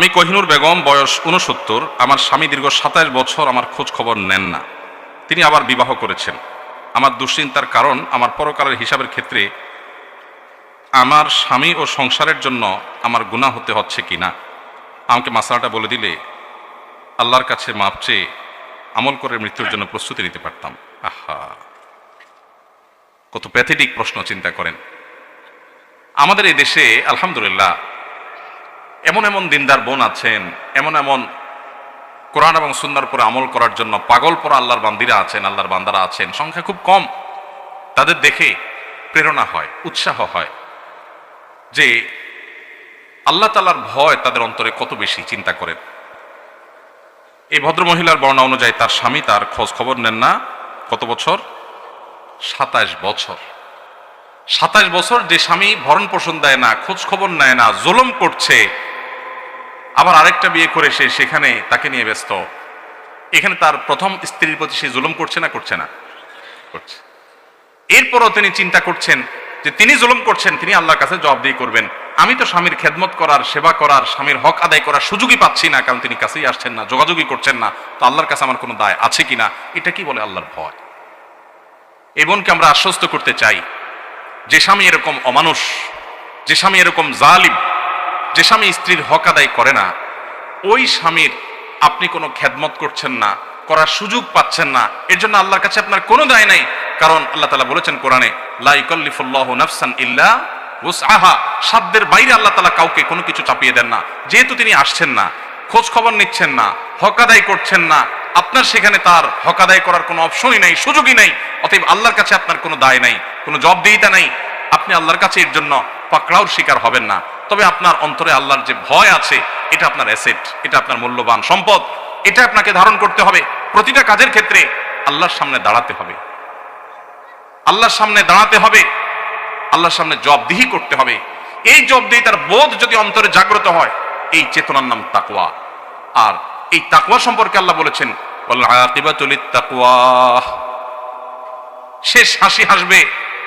আমি কহিনুর বেগম, বয়স উনসত্তর আমার স্বামী দীর্ঘ সাতাশ বছর আমার খোঁজ খবর নেন না। তিনি আবার বিবাহ করেছেন। আমার দুশ্চিন্তার কারণ আমার পরকালের হিসাবের ক্ষেত্রে আমার স্বামী ও সংসারের জন্য আমার গুণা হতে হচ্ছে কি না? আমাকে মাসালাটা বলে দিলে আল্লাহর কাছে মাপ চেয়ে আমল করে মৃত্যুর জন্য প্রস্তুতি নিতে পারতাম। আহা! কত প্যাথেটিক প্রশ্ন চিন্তা করেন। আমাদের এই দেশে, আলহামদুলিল্লাহ এমন এমন দিনদার বোন আছেন, এমন এমন কোরআন এবং সুন্দর করে আমল করার জন্য পাগল পরা আল্লাহর বান্দিরা আছেন, আল্লাহর বান্দারা আছেন, সংখ্যা খুব কম। তাদের দেখে প্রেরণা হয়, উৎসাহ হয় যে আল্লাহ তালার ভয় তাদের অন্তরে কত বেশি, চিন্তা করেন। এই ভদ্রমহিলার বর্ণনা অনুযায়ী তার স্বামী তার খোঁজ খবর নেন না। কত বছর? সাতাশ বছর। সাতাশ বছর যে স্বামী ভরণ পোষণ দেয় না, খোঁজ খবর নেয় না, জুলুম করছে। আবার আরেকটা বিয়ে করে সে সেখানে তাকে নিয়ে ব্যস্ত। এখানে তার প্রথম স্ত্রীর প্রতি সে জুলুম করছে না করছে না? করছে। এরপরও তিনি চিন্তা করছেন যে তিনি জুলুম করছেন, তিনি আল্লাহর কাছে জবাবদিহি করবেন। আমি তো স্বামীর খেদমত করার, সেবা করার, স্বামীর হক আদায় করার সুযোগই পাচ্ছি না, কারণ তিনি কাছেই আসছেন না, যোগাযোগই করছেন না। তো আল্লাহর কাছে আমার কোনো দায় আছে কিনা? এটা কি বলে আল্লাহর ভয়? এই বোনকে আমরা আশ্বস্ত করতে চাই, যে স্বামী এরকম অমানুষ, যে স্বামী এরকম জালিম যে স্বামী স্ত্রীর হক আদায় করে না, ওই স্বামীর আপনি কোনো খেদমত করছেন না, করার সুযোগ পাচ্ছেন না। এর জন্য আল্লাহর কাছে আপনার কোনো দায় নাই, কারণ আল্লাহ তালা বলেছেন কোরআনে লাইকল্লিফুল্লাহ নাফসান ইল্লা আহা সাধ্যের বাইরে আল্লাহ তালা কাউকে কোনো কিছু চাপিয়ে দেন না। যেহেতু তিনি আসছেন না, খোঁজ খবর নিচ্ছেন না, হক আদায় করছেন না, আপনার সেখানে তার হক আদায় করার কোনো অপশনই নাই, সুযোগই নাই। অতএব আল্লাহর কাছে আপনার কোনো দায় নাই, কোনো জবাবদিহিতা নাই। আপনি আল্লাহর কাছে এর জন্য পাকড়াওর শিকার হবেন না। তবে আপনার অন্তরে আল্লাহর যে ভয় আছে, এটা আপনার অ্যাসেট এটা আপনার মূল্যবান সম্পদ, এটা আপনাকে ধারণ করতে হবে। প্রতিটা কাজের ক্ষেত্রে আল্লাহর সামনে দাঁড়াতে হবে। আল্লাহর সামনে দাঁড়াতে হবে। আল্লাহর সামনে জবদিহি করতে হবে। এই জবদিহি তার বোধ যদি অন্তরে জাগ্রত হয়, এই চেতনার নাম তাকওয়া। আর এই তাকওয়া সম্পর্কে আল্লাহ বলেছেন শেষ হাসি হাসবে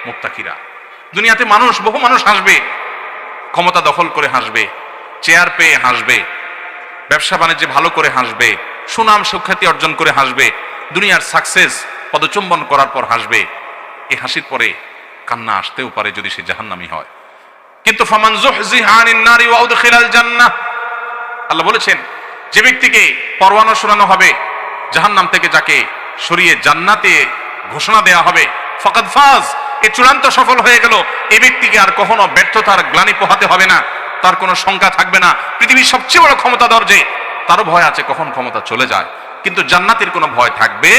মুত্তাকিরা। দুনিয়াতে মানুষ, বহু মানুষ হাসবে। ক্ষমতা দখল করে হাসবে, চেয়ার পেয়ে হাসবে, ব্যবসা বাণিজ্যে ভালো করে হাসবে, সুনাম সুখ্যাতি অর্জন করে হাসবে, দুনিয়ার সাকসেস পদচুম্বন করার পর হাসবে। এ হাসির পরে কান্না আসতেও পারে যদি সে জাহান্নামি হয়। কিন্তু ফামান জান্নাহ, আল্লাহ বলেছেন, যে ব্যক্তিকে পরওয়ানা শোনানো হবে, জাহান্নাম থেকে যাকে সরিয়ে জান্নাতে ঘোষণা দেয়া হবে, ফকাদ ফাজ এ চূড়ান্ত সফল হয়ে গেল। এই ব্যক্তিকে আর কখনো ব্যর্থতার গ্লানি পোহাতে হবে না। তার কোনো শঙ্কা থাকবে না। পৃথিবীর সবচেয়ে বড় ক্ষমতা দরজে তারও ভয় আছে কখন ক্ষমতা চলে যায়। কিন্তু জান্নাতের কোনো ভয় থাকবে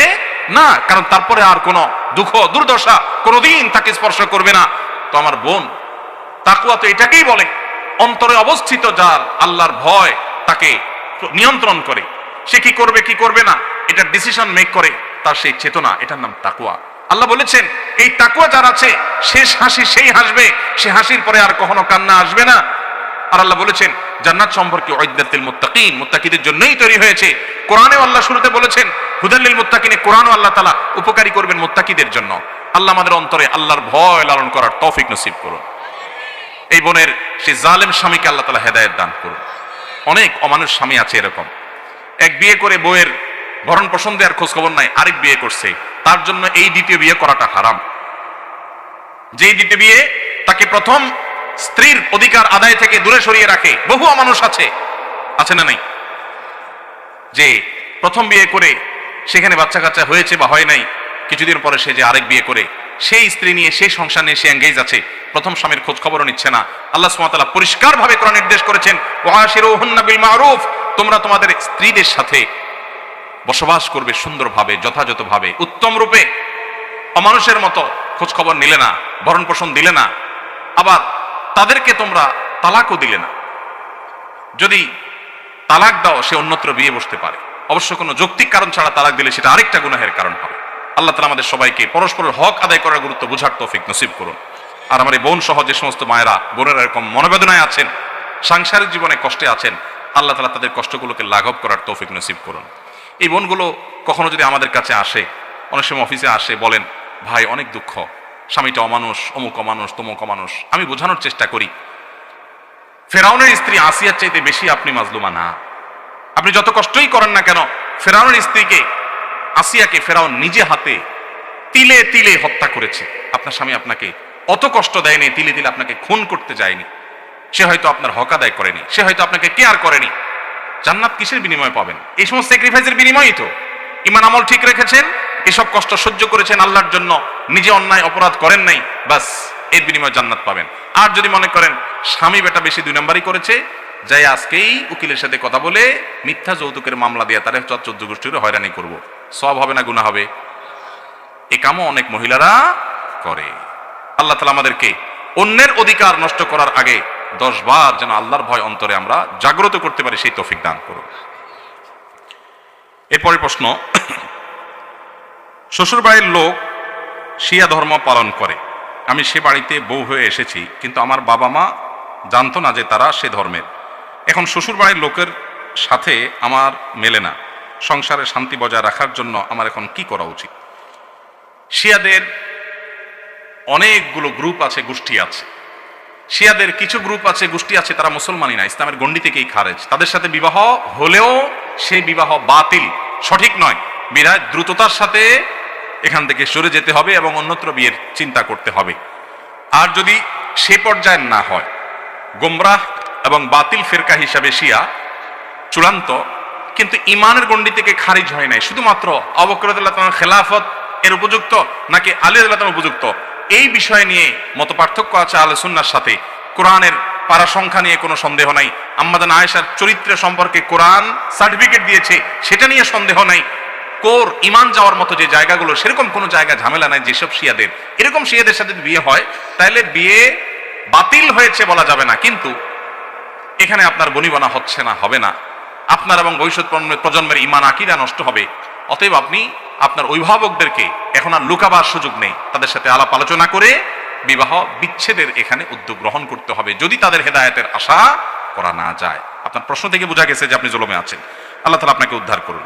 না, কারণ তারপরে আর কোনো দুঃখ, দুর্দশা কোনোদিন তাকে স্পর্শ করবে না। তো আমার বোন তাকুয়া তো এটাকেই বলে, অন্তরে অবস্থিত যার আল্লাহর ভয় তাকে নিয়ন্ত্রণ করে। সে কি করবে কি করবে না, এটা ডিসিশন মেক করে, তার সেই চেতনা, এটার নাম তাকুয়া আল্লাহ বলেছেন, এই তাকুয়া যার আছে, শেষ হাসি সেই হাসবে, সে হাসির পরে আর কখনো কান্না আসবে না। আর আল্লাহ বলেছেন, জান্নাত সম্পর্কে ঐদ্যাতিল মুত্তাকিন, মুত্তাকিদের জন্যই তৈরি হয়েছে। কোরআনেও আল্লাহ শুরুতে বলেছেন, হুদাল্লিল মুত্তাকিনে কোরআনও আল্লাহ তালা উপকারী করবেন মুত্তাকিদের জন্য। আল্লাহ আমাদের অন্তরে আল্লাহর ভয় লালন করার তৌফিক নসিব করুন। এই বোনের সেই জালেম স্বামীকে আল্লাহ তালা হেদায়ত দান করুন। অনেক অমানুষ স্বামী আছে এরকম। এক বিয়ে করে বইয়ের ভরণ পোষণ দেওয়ার খোঁজ খবর নাই, আরেক বিয়ে করছে। তার জন্য এই দ্বিতীয় বিয়ে করাটা হারাম। যেই দ্বিতীয় বিয়ে তাকে প্রথম স্ত্রীর অধিকার আদায় থেকে দূরে সরিয়ে রাখে, বহু মানুষ আছে। আছে না নাই? যে প্রথম বিয়ে করে সেখানে বাচ্চা কাচ্চা হয়েছে বা হয় নাই, কিছুদিন পরে সে যে আরেক বিয়ে করে, সেই স্ত্রী নিয়ে, সেই সংসার নিয়ে সে এঙ্গেজ আছে, প্রথম স্বামীর খোঁজ খবরও নিচ্ছে না। আল্লাহ সুমাতালা পরিষ্কার ভাবে নির্দেশ করেছেন বিল মারুফ তোমরা তোমাদের স্ত্রীদের সাথে বসবাস করবে সুন্দরভাবে, যথাযথভাবে, উত্তম রূপে। অমানুষের মতো খোঁজ খবর নিলে না ভরণ পোষণ দিলে না, আবার তাদেরকে তোমরা তালাকও দিলে না। যদি তালাক দাও, সে অন্যত্র বিয়ে বসতে পারে। অবশ্য কোনো যৌক্তিক কারণ ছাড়া তালাক দিলে সেটা আরেকটা গুনাহের কারণ হবে। আল্লাহ তালা আমাদের সবাইকে পরস্পরের হক আদায় করার গুরুত্ব বুঝার তৌফিক নসিব করুন। আর আমার এই বোন সহ যে সমস্ত মায়েরা, বোনেরা এরকম মনোবেদনায় আছেন, সাংসারিক জীবনে কষ্টে আছেন, আল্লাহ তালা তাদের কষ্টগুলোকে লাঘব করার তৌফিক নসিব করুন। এই বোনগুলো কখনো যদি আমাদের কাছে আসে, অনেক সময় অফিসে আসে, বলেন, ভাই, অনেক দুঃখ। স্বামীটা অমানুষ, অমুক অমানুষ, তমুক অমানুষ। আমি বোঝানোর চেষ্টা করি। ফেরাউনের স্ত্রী আসিয়ার চাইতে বেশি আপনি মাজলুমা না। আপনি যত কষ্টই করেন না কেন, ফেরাউনের স্ত্রীকে, আসিয়াকে ফেরাউন নিজে হাতে তিলে তিলে হত্যা করেছে। আপনার স্বামী আপনাকে অত কষ্ট দেয়নি, তিলে তিলে আপনাকে খুন করতে যায়নি। সে হয়তো আপনার হক আদায় করেনি। সে হয়তো আপনাকে কেয়ার করেনি। জান্নাত কিসের বিনিময়ে পাবেন? এই সমস্ত স্যাক্রিফাইসের বিনিময়ই তো। ইমান আমল ঠিক রেখেছেন, এসব কষ্ট সহ্য করেছেন, আল্লাহর জন্য নিজে অন্যায় অপরাধ করেন নাই বাসের বিনিময়ে জান্নাত পাবেন। আর যদি মনে করেন, স্বামী বেটা বেশি দুই নাম্বারই করেছে, যাই আজকেই উকিলের সাথে কথা বলে মিথ্যা যৌতুকের মামলা দিয়ে তারা চোদ্দ গোষ্ঠীর হয়রানি করব। সব হবে না গুণা হবে। এ কামও অনেক মহিলারা করে। আল্লাহ তালা আমাদেরকে অন্যের অধিকার নষ্ট করার আগে দশ বার যেন আল্লাহর ভয় অন্তরে আমরা জাগ্রত করতে পারি, সেই তৌফিক দান করুন। এরপরে প্রশ্ন, শ্বশুরবাড়ির লোক শিয়া ধর্ম পালন করে। আমি সে বাড়িতে বউ হয়ে এসেছি, কিন্তু আমার বাবা মা জানতো না যে তারা সে ধর্মের। এখন শ্বশুরবাড়ির লোকের সাথে আমার মেলে না। সংসারে শান্তি বজায় রাখার জন্য আমার এখন কি করা উচিত? শিয়াদের অনেকগুলো গ্রুপ আছে, গোষ্ঠী আছে। শিয়াদের কিছু গ্রুপ আছে, গোষ্ঠী আছে, তারা মুসলমানই না, ইসলামের গণ্ডি থেকেই খারেজ। তাদের সাথে বিবাহ হলেও সেই বিবাহ বাতিল, সঠিক নয়। বিরাট দ্রুততার সাথে এখান থেকে সরে যেতে হবে এবং অন্যত্র বিয়ের চিন্তা করতে হবে। আর যদি সে পর্যায়ে না হয়, গোমরাহ এবং বাতিল ফেরকা হিসাবে শিয়া, চূড়ান্ত, কিন্তু ইমানের গণ্ডি থেকে খারিজ হয় নাই। শুধুমাত্র অবকরতুল্লাহ খেলাফত এর উপযুক্ত, নাকি আলী উপযুক্ত? এই বিষয় নিয়ে মত পার্থক্য আছে আলে সুন্নার সাথে। কোরআনের পারা সংখ্যা নিয়ে কোনো সন্দেহ নাই। আম্মাদান আয়েশার চরিত্র সম্পর্কে কোরআন সার্টিফিকেট দিয়েছে, সেটা নিয়ে সন্দেহ নাই। কোর ইমান যাওয়ার মতো যে জায়গাগুলো, সেরকম কোনো জায়গা ঝামেলা নাই যেসব শিয়াদের। এরকম শিয়াদের সাথে বিয়ে হয়, তাহলে বিয়ে বাতিল হয়েছে বলা যাবে না, কিন্তু এখানে আপনার বনিবনা হচ্ছে না, হবে না। আপনার এবং ভবিষ্যৎ প্রজন্মের ইমান আকিরা নষ্ট হবে। অতএব আপনি আপনার অভিভাবকদেরকে এখন আর লুকাবার সুযোগ নেই। তাদের সাথে আলাপ আলোচনা করে বিবাহ বিচ্ছেদের এখানে উদ্যোগ গ্রহণ করতে হবে। যদি তাদের হেদায়তের আশা করা না যায়। আপনার প্রশ্ন থেকে বোঝা গেছে যে আপনি জলমে আছেন। আল্লাহ তালা আপনাকে উদ্ধার করুন।